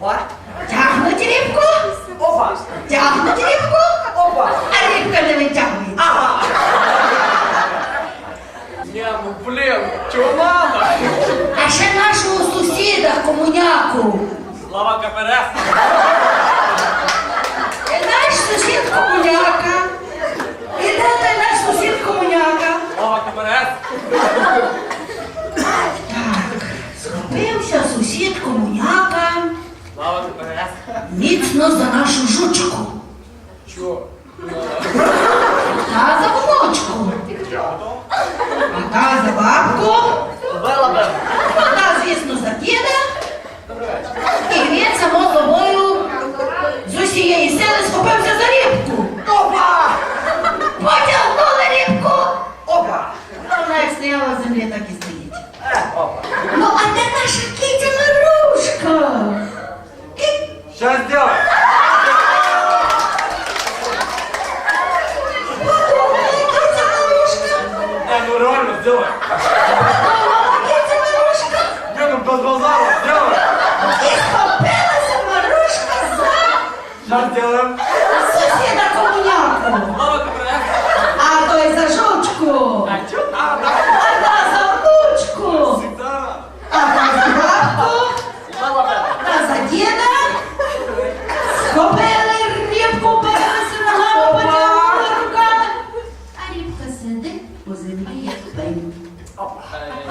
Опа. Тягнуть рибку. Опа. Тягнуть рибку. Опа. А рибка не витягує. Ага. Няму, ну, блин, чого мама? А ще нашого сусіда, комуняку. Слава КПРС. І е, наш сусід комуняка. І де наш сусід комуняка? Слава КПРС. Так, схопився сусід комуняка міцно за нашу жучку. Чого? Та за внучку. А та за бабку. Би. Та, звісно, за діда. І він само собою з усієї сили схопився за рібку. Опа! Потягнули рібку. Опа! Вона як стояла в землі, так і стоїть. Реально Марушка. Не, ну без базара сделаем. І Марушка за Сейчас сделаем. сусіда. Мама добре. А той за жучку. А чого? А, да. А та за внучку. А та за бабку. Та за діда. Схопилася 再